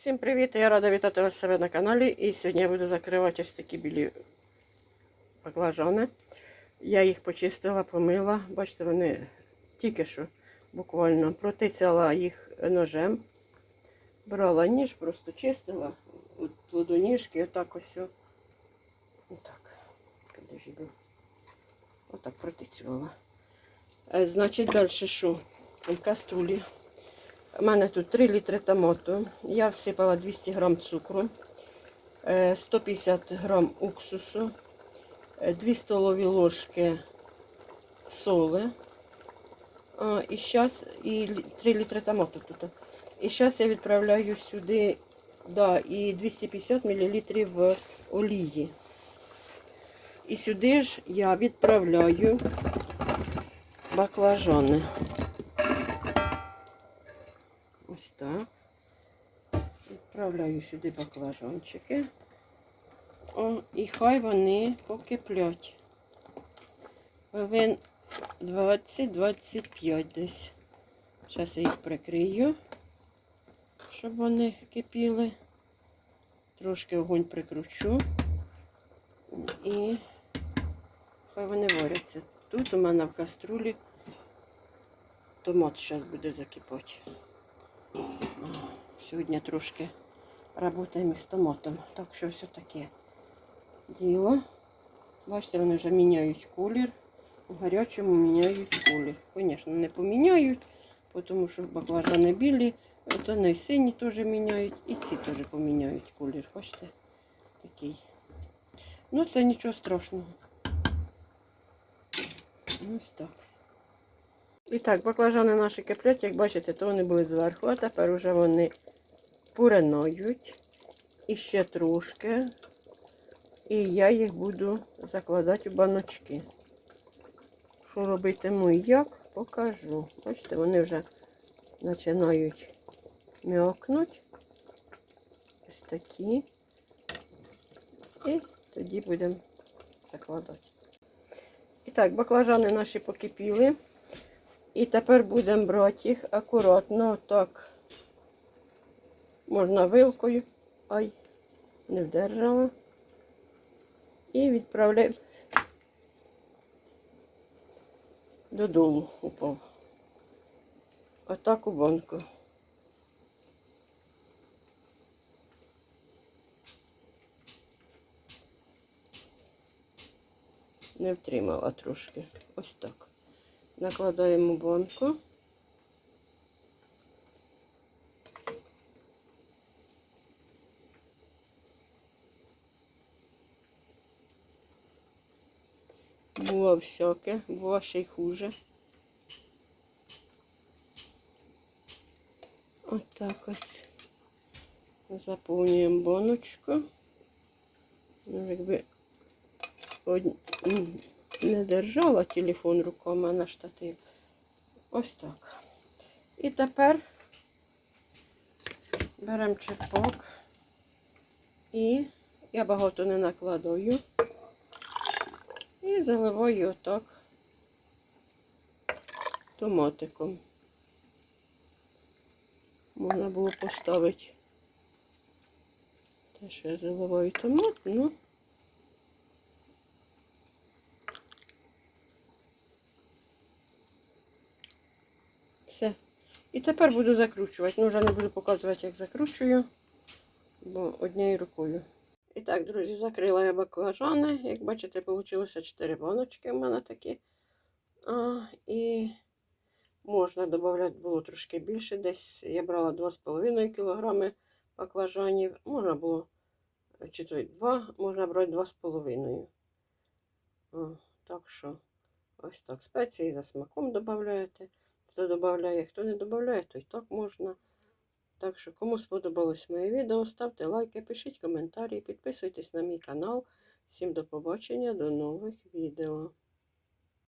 Всім привіт! Я рада вітати вас себе на каналі. І сьогодні я буду закривати ось такі білі баклажани. Я їх почистила, помила. Бачите, вони тільки що буквально протицяла їх ножем. Брала ніж, просто чистила от плодоніжки, отак ось. Отак. Отак протицювала. Е, Значить, далі що? В каструлі. У мене тут 3 літри томату. Я всипала 200 грам цукру, е, 150 грам уксусу, 2 столові ложки соли. І зараз і 3 літри томату тут. І зараз я відправляю сюди да, і 250 мл олії. І сюди ж я відправляю баклажани. Ось так. Відправляю сюди баклажанчики. О, і хай вони покиплять. Хвилин 20-25 десь. Зараз я їх прикрию, щоб вони кипіли. Трошки огонь прикручу. І хай вони варяться. Тут у мене в каструлі томат зараз буде закипати. Сьогодні трошки працюємо з томатом. Так що все таке діло. Бачите, вони вже міняють колір. У гарячому міняють колір. Звісно, не поміняють, тому що баклажани білі, от вони сині теж міняють і ці теж поміняють колір. Бачите, такий. Ну, це нічого страшного. Ось так. І так, баклажани наші киплять, як бачите, то вони були зверху, а тепер вже вони пуринають. І ще трошки. І я їх буду закладати у баночки. Що робитиму і як, покажу. Бачите, вони вже починають м'якнути. Ось такі. І тоді будемо закладати. І так, баклажани наші покипіли. І тепер будемо брати їх акуратно, так. Можна вилкою. Ай, не вдержала. І відправляємо додолу упав. Отак у банку. Не втримала трошки. Ось так. Накладаємо банку. Було всяке, було ще й хуже. Отак ось заповнюємо баночку. Ну, якби не держала телефон руками на штатив. Ось так. І тепер беремо черпок і я багато не накладаю. І заливаю отак томатиком. Можна було поставити те, що я заливаю томат, ну. Все. І тепер буду закручувати. Ну, вже не буду показувати, як закручую, бо однією рукою. І так, друзі, закрила я баклажани. Як бачите, вийшло 4 баночки в мене такі. А, і можна додати було трошки більше. Десь я брала 2,5 кг баклажанів. Можна було чи то й 2, можна брати 2,5. Так що, ось так. Спеції за смаком додаєте. Хто додає, хто не додає, то і так можна. Так що, кому сподобалось моє відео, ставте лайки, пишіть коментарі, підписуйтесь на мій канал. Всім до побачення, до нових відео.